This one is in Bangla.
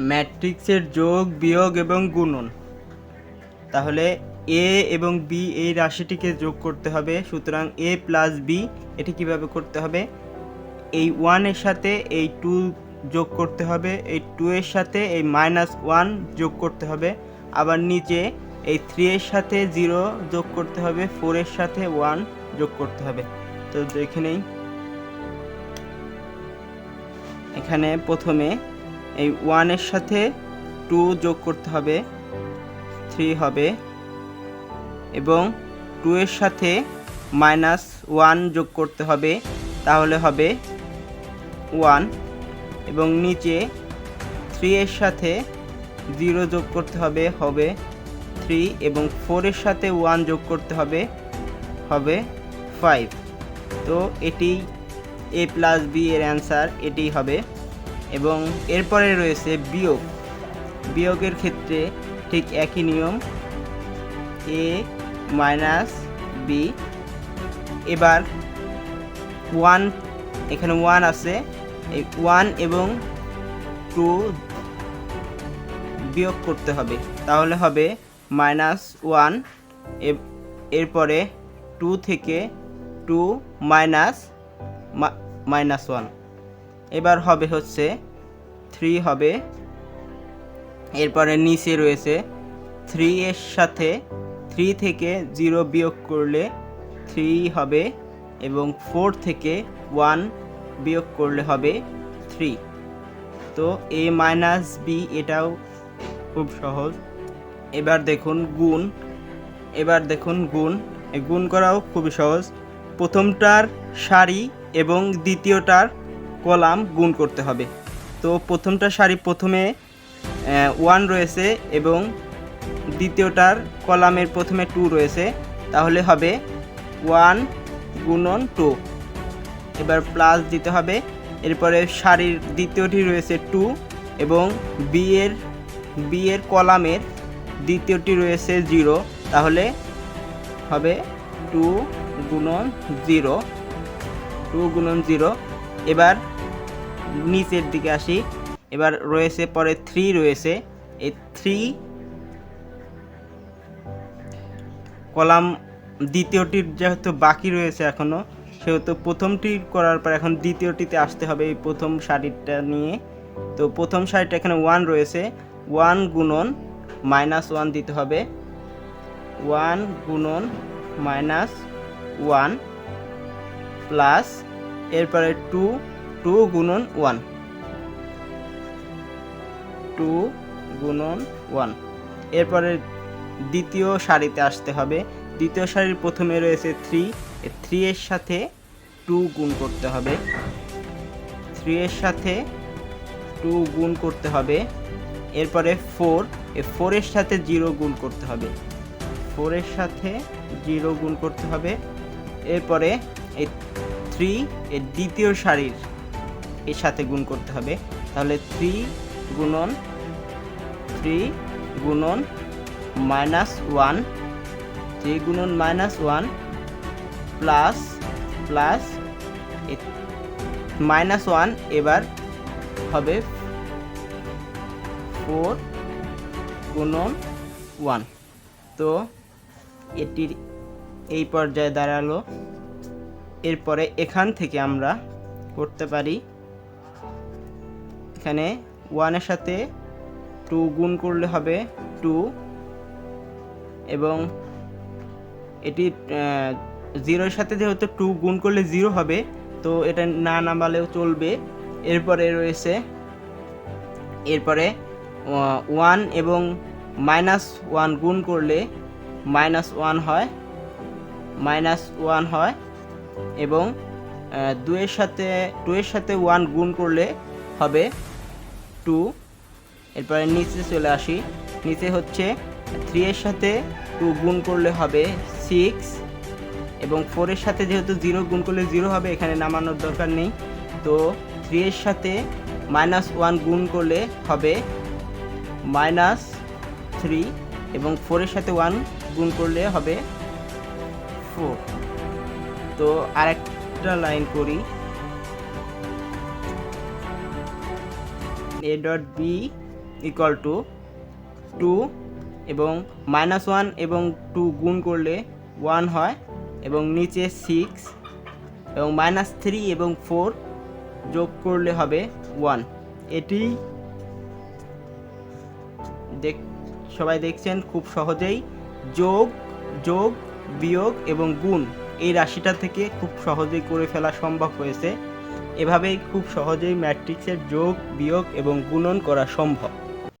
ম্যাট্রিক্সের যোগ, বিয়োগ এবং গুণন। তাহলে এ এবং বি এই রাশিটিকে যোগ করতে হবে। সুতরাং এ প্লাস বি, এটি কীভাবে করতে হবে? এই ওয়ানের সাথে এই টু যোগ করতে হবে, এই টু এর সাথে এই মাইনাস ওয়ান যোগ করতে হবে। আবার নিচে এই থ্রি এর সাথে জিরো যোগ করতে হবে ফোরের সাথে ওয়ান যোগ করতে হবে। তো দেখে নেই। এখানে প্রথমে এই ওয়ানের সাথে টু যোগ করতে হবে থ্রি হবে এবং টু এর সাথে মাইনাস ওয়ান যোগ করতে হবে, তাহলে হবে ওয়ান এবং নিচে থ্রি এর সাথে জিরো যোগ করতে হবে হবে থ্রি এবং ফোরের সাথে ওয়ান যোগ করতে হবে হবে ফাইভ তো এটি এ প্লাস বি এর অ্যান্সার এটি হবে। এবং এরপরে রয়েছে বিয়োগ। বিয়োগের ক্ষেত্রে ঠিক একই নিয়ম। A minus B. এবার ওয়ান এখানে ওয়ান আছে। এই ওয়ান এবং টু বিয়োগ করতে হবে। তাহলে হবে মাইনাস ওয়ান। এরপরে টু থেকে টু মাইনাস মাইনাস ওয়ান। এবার হবে হচ্ছে থ্রি হবে। এরপরে নিচে রয়েছে থ্রি এর সাথে থ্রি থেকে জিরো বিয়োগ করলে থ্রি হবে এবং ফোর থেকে ওয়ান বিয়োগ করলে হবে থ্রি তো এ মাইনাস বি এটাও খুব সহজ। এবার দেখুন গুণ। এবার দেখুন গুণ। গুণ করাও খুবই সহজ। প্রথমটার সারি এবং দ্বিতীয়টার কলাম গুণ করতে হবে। তো প্রথমটা সারি প্রথমে ওয়ান রয়েছে এবং দ্বিতীয়টার কলামের প্রথমে টু রয়েছে। তাহলে হবে ওয়ান গুণন টু এবার প্লাস দিতে হবে। এরপরে সারির দ্বিতীয়টি রয়েছে টু এবং বি এর বি এর কলামের দ্বিতীয়টি রয়েছে জিরো তাহলে হবে টু গুণন জিরো টু গুণন জিরো এবার নিচের দিকে আসি। এবার রয়েছে, পরে থ্রি রয়েছে। এই থ্রি কলাম দ্বিতীয়টির যেহেতু বাকি রয়েছে এখনও সেহেতু প্রথমটি করার পর এখন দ্বিতীয়টিতে আসতে হবে এই প্রথম শাড়িটা নিয়ে। তো প্রথম শাড়িটা এখানে ওয়ান রয়েছে। ওয়ান গুণন মাইনাস ওয়ান দিতে হবে। ওয়ান গুণন মাইনাস ওয়ান প্লাস এরপরে টু টু গুণন ওয়ান টু গুণন ওয়ান এরপরে দ্বিতীয় সারিতে আসতে হবে। দ্বিতীয় সারির প্রথমে রয়েছে থ্রি থ্রি এর সাথে টু গুণ করতে হবে। থ্রি এর সাথে টু গুণ করতে হবে। এরপরে ফোর ফোরের সাথে জিরো গুণ করতে হবে। ফোরের সাথে জিরো গুণ করতে হবে। এরপরে এই থ্রি এর দ্বিতীয় সারির এর সাথে গুণ করতে হবে। তাহলে থ্রি গুণন থ্রি গুণন মাইনাস ওয়ান থ্রি গুণন minus one plus plus minus one এবার হবে ফোর গুণন ওয়ান তো এটির এই পর্যায়ে দাঁড়াল। এরপরে এখান থেকে আমরা করতে পারি এখানে ওয়ানের সাথে টু গুণ করলে হবে টু এবং এটি জিরোর সাথে যেহেতু টু গুণ করলে জিরো হবে, তো এটা না নামালেও চলবে। এরপরে রয়েছে, এরপরে ওয়ান এবং মাইনাস ওয়ান গুণ করলে মাইনাস ওয়ান হয় মাইনাস ওয়ান হয় এবং দুয়ের সাথে টু এর সাথে ওয়ান গুণ করলে হবে টু এরপরে নিচে চলে আসি। নিচে হচ্ছে থ্রি এর সাথে টু গুণ করলে হবে সিক্স এবং ফোরের সাথে যেহেতু জিরো গুণ করলে জিরো হবে, এখানে নামানোর দরকার নেই। তো থ্রি এর সাথে মাইনাস ওয়ান গুণ করলে হবে মাইনাস থ্রি এবং ফোরের সাথে ওয়ান গুণ করলে হবে ফোর তো আরেকটা লাইন করি। A dot B equal to two এবং মাইনাস ওয়ান এবং টু গুণ করলে ওয়ান হয় এবং নিচে সিক্স এবং মাইনাস থ্রি এবং ফোর যোগ করলে হবে ওয়ান এটি দেখ, সবাই দেখছেন? খুব সহজেই যোগ যোগ, বিয়োগ এবং গুণ এই রাশিটা থেকে খুব সহজেই করে ফেলা সম্ভব হয়েছে। এভাবেই খুব সহজেই ম্যাট্রিক্সের যোগ বিয়োগ এবং গুণন করা সম্ভব।